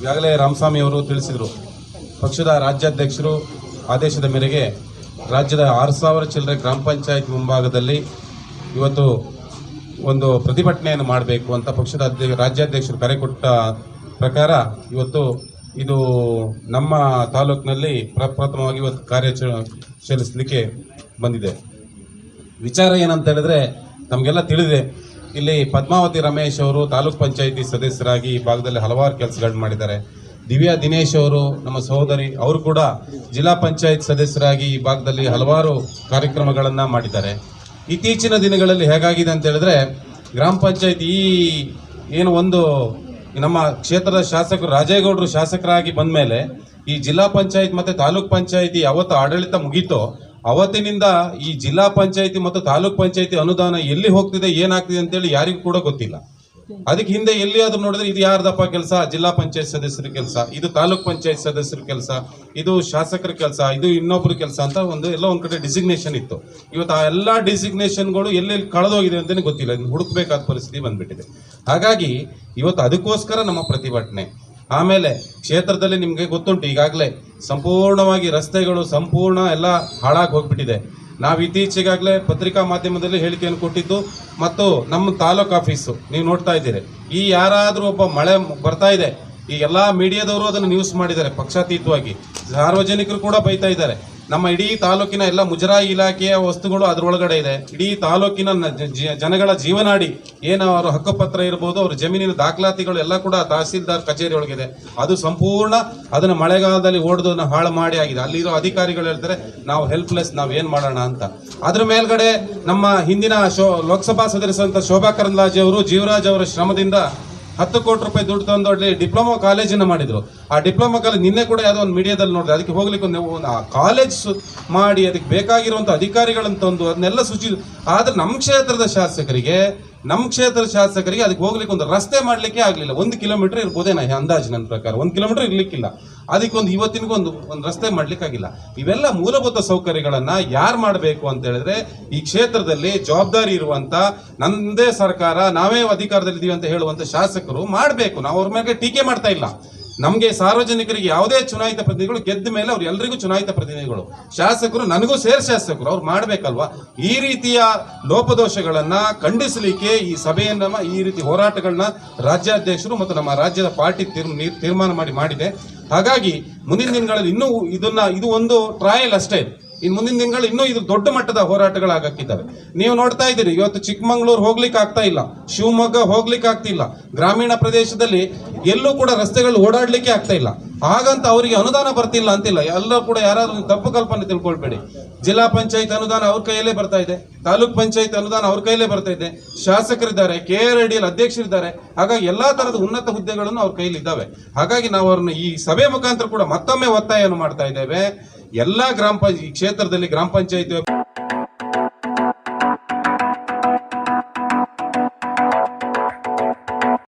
ಈಗಾಗಲೇ ರಾಮಸ್ವಾಮಿ ಅವರು ತಿಳಿಸಿದರು, ಪಕ್ಷದ ರಾಜ್ಯಾಧ್ಯಕ್ಷರು ಆದೇಶದ ಮೇರೆಗೆ ರಾಜ್ಯದ ಆರು ಸಾವಿರ ಚಿಲ್ಲರೆ ಗ್ರಾಮ ಪಂಚಾಯತ್ ಮುಂಭಾಗದಲ್ಲಿ ಇವತ್ತು ಒಂದು ಪ್ರತಿಭಟನೆಯನ್ನು ಮಾಡಬೇಕು ಅಂತ ಪಕ್ಷದ ಅಧ್ಯ ರಾಜ್ಯಾಧ್ಯಕ್ಷರು ಕರೆ ಕೊಟ್ಟ ಪ್ರಕಾರ ಇವತ್ತು ಇದು ನಮ್ಮ ತಾಲೂಕಿನಲ್ಲಿ ಪ್ರಪ್ರಥಮವಾಗಿ ಇವತ್ತು ಕಾರ್ಯಾಚರಣೆ ಬಂದಿದೆ. ವಿಚಾರ ಏನಂತ ಹೇಳಿದ್ರೆ ನಮಗೆಲ್ಲ ತಿಳಿದಿದೆ. ಇಲ್ಲಿ ಪದ್ಮಾವತಿ ರಮೇಶ್ ಅವರು ತಾಲೂಕ್ ಪಂಚಾಯಿತಿ ಸದಸ್ಯರಾಗಿ ಈ ಭಾಗದಲ್ಲಿ ಹಲವಾರು ಕೆಲಸಗಳನ್ನ ಮಾಡಿದ್ದಾರೆ. ದಿವ್ಯಾ ದಿನೇಶ್ ಅವರು ನಮ್ಮ ಸಹೋದರಿ, ಅವರು ಕೂಡ ಜಿಲ್ಲಾ ಪಂಚಾಯತ್ ಸದಸ್ಯರಾಗಿ ಈ ಭಾಗದಲ್ಲಿ ಹಲವಾರು ಕಾರ್ಯಕ್ರಮಗಳನ್ನು ಮಾಡಿದ್ದಾರೆ. ಇತ್ತೀಚಿನ ದಿನಗಳಲ್ಲಿ ಹೇಗಾಗಿದೆ ಅಂತ ಹೇಳಿದ್ರೆ, ಗ್ರಾಮ ಪಂಚಾಯತ್ ಈ ಏನು ಒಂದು ನಮ್ಮ ಕ್ಷೇತ್ರದ ಶಾಸಕರು, ರಾಜೇಗೌಡರು ಶಾಸಕರಾಗಿ ಬಂದ ಮೇಲೆ ಈ ಜಿಲ್ಲಾ ಪಂಚಾಯತ್ ಮತ್ತೆ ತಾಲೂಕ್ ಪಂಚಾಯತಿ ಯಾವತ್ತು ಆಡಳಿತ ಮುಗೀತೋ ಅವತ್ತಿನಿಂದ ಈ ಜಿಲ್ಲಾ ಪಂಚಾಯತಿ ಮತ್ತು ತಾಲೂಕ್ ಪಂಚಾಯತಿ ಅನುದಾನ ಎಲ್ಲಿ ಹೋಗ್ತಿದೆ, ಏನಾಗ್ತಿದೆ ಅಂತೇಳಿ ಯಾರಿಗೂ ಕೂಡ ಗೊತ್ತಿಲ್ಲ. ಅದಕ್ಕೆ ಹಿಂದೆ ಎಲ್ಲಿಯಾದ್ರೂ ನೋಡಿದ್ರೆ ಇದು ಯಾರ್ದಪ್ಪ ಕೆಲಸ? ಜಿಲ್ಲಾ ಪಂಚಾಯತ್ ಸದಸ್ಯರ ಕೆಲಸ, ಇದು ತಾಲೂಕ್ ಪಂಚಾಯತ್ ಸದಸ್ಯರ ಕೆಲಸ, ಇದು ಶಾಸಕರ ಕೆಲಸ, ಇದು ಇನ್ನೊಬ್ಬರ ಕೆಲಸ ಅಂತ ಒಂದು ಎಲ್ಲ ಒಂದ್ ಕಡೆ ಡಿಸಿಗ್ನೇಷನ್ ಇತ್ತು. ಇವತ್ತು ಆ ಎಲ್ಲಾ ಡಿಸಿಗ್ನೇಷನ್ಗಳು ಎಲ್ಲೆಲ್ಲಿ ಕಳೆದೋಗಿದೆ ಅಂತಾನೆ ಗೊತ್ತಿಲ್ಲ. ಹುಡುಕ್ಬೇಕಾದ ಪರಿಸ್ಥಿತಿ ಬಂದ್ಬಿಟ್ಟಿದೆ. ಹಾಗಾಗಿ ಇವತ್ತು ಅದಕ್ಕೋಸ್ಕರ ನಮ್ಮ ಪ್ರತಿಭಟನೆ. ಆಮೇಲೆ ಕ್ಷೇತ್ರದಲ್ಲಿ ನಿಮಗೆ ಗೊತ್ತುಂಟು, ಈಗಾಗಲೇ ಸಂಪೂರ್ಣವಾಗಿ ರಸ್ತೆಗಳು ಸಂಪೂರ್ಣ ಎಲ್ಲ ಹಾಳಾಗಿ ಹೋಗ್ಬಿಟ್ಟಿದೆ. ನಾವು ಇತ್ತೀಚೆಗಾಗಲೇ ಪತ್ರಿಕಾ ಮಾಧ್ಯಮದಲ್ಲಿ ಹೇಳಿಕೆಯನ್ನು ಕೊಟ್ಟಿದ್ದು ಮತ್ತು ನಮ್ಮ ತಾಲೂಕು ಆಫೀಸು, ನೀವು ನೋಡ್ತಾ ಇದ್ದೀರಿ. ಈ ಯಾರಾದರೂ ಒಬ್ಬ ಮಳೆ ಬರ್ತಾ ಇದೆ, ಈ ಎಲ್ಲ ಮೀಡಿಯಾದವರು ಅದನ್ನು ನ್ಯೂಸ್ ಮಾಡಿದ್ದಾರೆ ಪಕ್ಷಾತೀತವಾಗಿ. ಸಾರ್ವಜನಿಕರು ಕೂಡ ಬೈತಾ ಇದ್ದಾರೆ. ನಮ್ಮ ಇಡೀ ತಾಲೂಕಿನ ಎಲ್ಲ ಮುಜರಾಯಿ ಇಲಾಖೆಯ ವಸ್ತುಗಳು ಅದರೊಳಗಡೆ ಇದೆ. ಇಡೀ ತಾಲೂಕಿನ ಜನಗಳ ಜೀವನಾಡಿ ಏನು ಅವರ ಹಕ್ಕುಪತ್ರ ಇರ್ಬೋದು, ಅವ್ರ ಜಮೀನಿನ ದಾಖಲಾತಿಗಳು ಎಲ್ಲ ಕೂಡ ತಹಸೀಲ್ದಾರ್ ಕಚೇರಿ ಒಳಗಿದೆ ಅದು ಸಂಪೂರ್ಣ ಅದನ್ನು ಮಳೆಗಾಲದಲ್ಲಿ ಓಡ್ದು ಹಾಳು ಮಾಡಿ ಆಗಿದೆ. ಅಲ್ಲಿರೋ ಅಧಿಕಾರಿಗಳು ಹೇಳ್ತಾರೆ, ನಾವು ಹೆಲ್ಪ್ಲೆಸ್ ನಾವು ಏನು ಮಾಡೋಣ ಅಂತ. ಅದ್ರ ಮೇಲ್ಗಡೆ ನಮ್ಮ ಹಿಂದಿನ ಶೋ ಲೋಕಸಭಾ ಸದಸ್ಯರಂತ ಶೋಭಾ ಕರಂದ್ಲಾಜೆ ಅವರು, ಜೀವರಾಜ್ ಅವರ ಶ್ರಮದಿಂದ ಹತ್ತು ಕೋಟಿ ರೂಪಾಯಿ ದುಡ್ಡು ತಂದು ಅಲ್ಲಿ ಡಿಪ್ಲೊಮಾ ಕಾಲೇಜನ್ನ ಮಾಡಿದ್ರು. ಆ ಡಿಪ್ಲೊಮಾ ಕಾಲೇಜ್ ನಿನ್ನೆ ಕೂಡ ಯಾವುದೋ ಒಂದು ಮೀಡಿಯಾದಲ್ಲಿ ನೋಡಿದೆ. ಅದಕ್ಕೆ ಹೋಗ್ಲಿಕ್ಕೆ ಒಂದು ಆ ಕಾಲೇಜ್ ಮಾಡಿ ಅದಕ್ಕೆ ಬೇಕಾಗಿರುವಂಥ ಅಧಿಕಾರಿಗಳನ್ನು ತಂದು ಅದನ್ನೆಲ್ಲ ಸೂಚಿ ಆದರೆ ನಮ್ಮ ಕ್ಷೇತ್ರದ ಶಾಸಕರಿಗೆ ನಮ್ಮ ಕ್ಷೇತ್ರದ ಶಾಸಕರಿಗೆ ಅದಕ್ಕೆ ಹೋಗ್ಲಿಕ್ಕೆ ಒಂದು ರಸ್ತೆ ಮಾಡಲಿಕ್ಕೆ ಆಗಲಿಲ್ಲ. ಒಂದು ಕಿಲೋಮೀಟರ್ ಇರ್ಬೋದೇನ ಅಂದಾಜು ನನ್ನ ಪ್ರಕಾರ. ಒಂದು ಕಿಲೋಮೀಟರ್ ಇರಲಿಕ್ಕಿಲ್ಲ. ಅದಕ್ಕೊಂದು ಇವತ್ತಿನಗೂ ಒಂದು ಒಂದು ರಸ್ತೆ ಮಾಡ್ಲಿಕ್ಕಾಗಿಲ್ಲ. ಇವೆಲ್ಲ ಮೂಲಭೂತ ಸೌಕರ್ಯಗಳನ್ನು ಯಾರು ಮಾಡಬೇಕು ಅಂತ ಹೇಳಿದ್ರೆ ಈ ಕ್ಷೇತ್ರದಲ್ಲಿ ಜವಾಬ್ದಾರಿ ಇರುವಂತ ನಂದೇ ಸರ್ಕಾರ, ನಾವೇ ಅಧಿಕಾರದಲ್ಲಿದ್ದೀವಿ ಅಂತ ಹೇಳುವಂತ ಶಾಸಕರು ಮಾಡಬೇಕು. ನಾವು ಅವ್ರ ಮೇಲೆ ಟೀಕೆ ಮಾಡ್ತಾ ಇಲ್ಲ. ನಮಗೆ ಸಾರ್ವಜನಿಕರಿಗೆ ಯಾವುದೇ ಚುನಾಯಿತ ಪ್ರತಿನಿಧಿಗಳು ಗೆದ್ದ ಮೇಲೆ ಅವ್ರು ಎಲ್ಲರಿಗೂ ಚುನಾಯಿತ ಪ್ರತಿನಿಧಿಗಳು. ಶಾಸಕರು ನನಗೂ ಸೇರ್ ಶಾಸಕರು, ಅವ್ರು ಮಾಡಬೇಕಲ್ವಾ? ಈ ರೀತಿಯ ಲೋಪದೋಷಗಳನ್ನ ಖಂಡಿಸಲಿಕ್ಕೆ ಈ ಸಭೆಯನ್ನ ಈ ರೀತಿ ಹೋರಾಟಗಳನ್ನ ರಾಜ್ಯಾಧ್ಯಕ್ಷರು ಮತ್ತು ನಮ್ಮ ರಾಜ್ಯದ ಪಾರ್ಟಿ ತೀರ್ಮಾನ ಮಾಡಿ ಮಾಡಿದೆ. ಹಾಗಾಗಿ ಮುಂದಿನ ದಿನಗಳಲ್ಲಿ ಇನ್ನೂ ಇದನ್ನ ಇದು ಒಂದು ಟ್ರಯಲ್ ಅಷ್ಟೇ. ಇನ್ನು ಮುಂದಿನ ದಿನಗಳು ಇನ್ನೂ ಇದು ದೊಡ್ಡ ಮಟ್ಟದ ಹೋರಾಟಗಳಾಗಕ್ಕಿದ್ದಾವೆ. ನೀವು ನೋಡ್ತಾ ಇದ್ದೀರಿ, ಇವತ್ತು ಚಿಕ್ಕಮಂಗ್ಳೂರು ಹೋಗ್ಲಿಕ್ಕೆ ಆಗ್ತಾ ಇಲ್ಲ, ಶಿವಮೊಗ್ಗ ಹೋಗ್ಲಿಕ್ಕೆ ಆಗ್ತಿಲ್ಲ, ಗ್ರಾಮೀಣ ಪ್ರದೇಶದಲ್ಲಿ ಎಲ್ಲೂ ಕೂಡ ರಸ್ತೆಗಳು ಓಡಾಡ್ಲಿಕ್ಕೆ ಆಗ್ತಾ ಇಲ್ಲ. ಹಾಗಂತ ಅವರಿಗೆ ಅನುದಾನ ಬರ್ತಿಲ್ಲ ಅಂತಿಲ್ಲ. ಎಲ್ಲರೂ ಕೂಡ ಯಾರಾದ್ರೂ ತಪ್ಪು ಕಲ್ಪನೆ ತಿಳ್ಕೊಳ್ಬೇಡಿ. ಜಿಲ್ಲಾ ಪಂಚಾಯತ್ ಅನುದಾನ ಅವ್ರ ಕೈಯಲ್ಲೇ ಬರ್ತಾ ಇದೆ, ತಾಲೂಕ್ ಪಂಚಾಯತ್ ಅನುದಾನ ಅವ್ರ ಕೈಯಲ್ಲೇ ಬರ್ತಾ ಇದೆ. ಶಾಸಕರಿದ್ದಾರೆ ಕೆ ಆರ್ ಡಿ ಅಧ್ಯಕ್ಷರಿದ್ದಾರೆ. ಹಾಗಾಗಿ ಎಲ್ಲಾ ತರದ ಉನ್ನತ ಹುದ್ದೆಗಳನ್ನು ಅವ್ರ ಕೈಯಲ್ಲಿ ಇದ್ದಾವೆ ಹಾಗಾಗಿ ನಾವು ಅವ್ರನ್ನ ಈ ಸಭೆ ಮುಖಾಂತರ ಕೂಡ ಮತ್ತೊಮ್ಮೆ ಒತ್ತಾಯವನ್ನು ಮಾಡ್ತಾ ಇದ್ದೇವೆ. ಎಲ್ಲಾ ಗ್ರಾಮ ಪಂಚಾಯತ್ ಕ್ಷೇತ್ರದಲ್ಲಿ ಗ್ರಾಮ ಪಂಚಾಯತ್